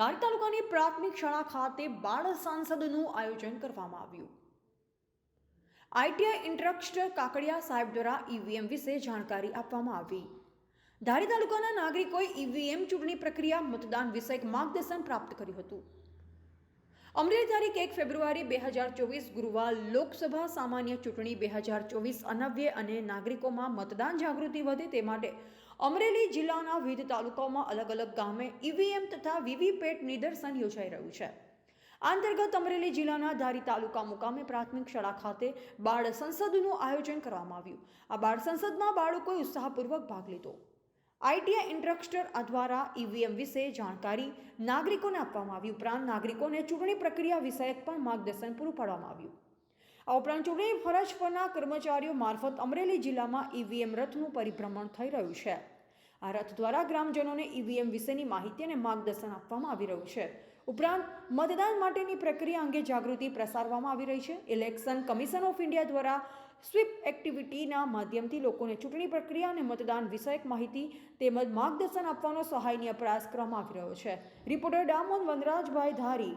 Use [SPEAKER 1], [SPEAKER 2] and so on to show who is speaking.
[SPEAKER 1] ધારી તાલુકાની પ્રાથમિક શાળા ખાતે બાળ સાંસદનું આયોજન કરવામાં આવ્યું. આઈટીઆઈ ઇન્ટ્રક્સ્ટર કાકડિયા સાહેબ દ્વારા ઈવીએમ વિશે જાણકારી આપવામાં આવી. ધારી તાલુકાના નાગરિકોએ ઈવીએમ ચૂંટણી પ્રક્રિયા, મતદાન વિષયક માર્ગદર્શન પ્રાપ્ત કર્યું હતું. અમરેલી તારીખ એક ફેબ્રુઆરી બે હજાર ચોવીસ ગુરુવાર લોકસભા સામાન્ય ચૂંટણી બે હજાર ચોવીસ અનવ્ય અને નાગરિકોમાં મતદાન જાગૃતિ વધે તે માટે અમરેલી જિલ્લાના વિવિધ તાલુકાઓમાં અલગ અલગ ગામે ઈવીએમ તથા વીવીપેટ નિદર્શન યોજાઈ રહ્યું છે. આ અંતર્ગત અમરેલી જિલ્લાના ધારી તાલુકા મુકામે પ્રાથમિક શાળા ખાતે બાળ સંસદનું આયોજન કરવામાં આવ્યું. આ બાળ સંસદમાં બાળકોએ ઉત્સાહપૂર્વક ભાગ લીધો. આઈટીઆઈ ઇન્ટ્રક્સ્ટર દ્વારા ઈવીએમ વિશે જાણકારી નાગરિકોને આપવામાં આવી. ઉપરાંત નાગરિકોને ચૂંટણી પ્રક્રિયા વિષયક પણ માર્ગદર્શન પૂરું પાડવામાં આવ્યું. આ ઉપરાંત ચૂંટણી ફરજ પરના કર્મચારીઓ મારફત અમરેલી જિલ્લામાં ઈવીએમ રથનું પરિભ્રમણ થઈ રહ્યું છે. આ રથ દ્વારા ગ્રામજનોને ઈવીએમ વિશેની માહિતી અને માર્ગદર્શન આપવામાં આવી રહ્યું છે. ઉપરાંત મતદાન માટેની પ્રક્રિયા અંગે જાગૃતિ પ્રસારવામાં આવી રહી છે. ઇલેક્શન કમિશન ઓફ ઇન્ડિયા દ્વારા સ્વીપ એક્ટિવિટીના માધ્યમથી લોકોને ચૂંટણી પ્રક્રિયા અને મતદાન વિષયક માહિતી તેમજ માર્ગદર્શન આપવાનો સહાયની પ્રયાસ કરવામાં આવી રહ્યો છે. રિપોર્ટર ડામોન વનરાજભાઈ ધારી.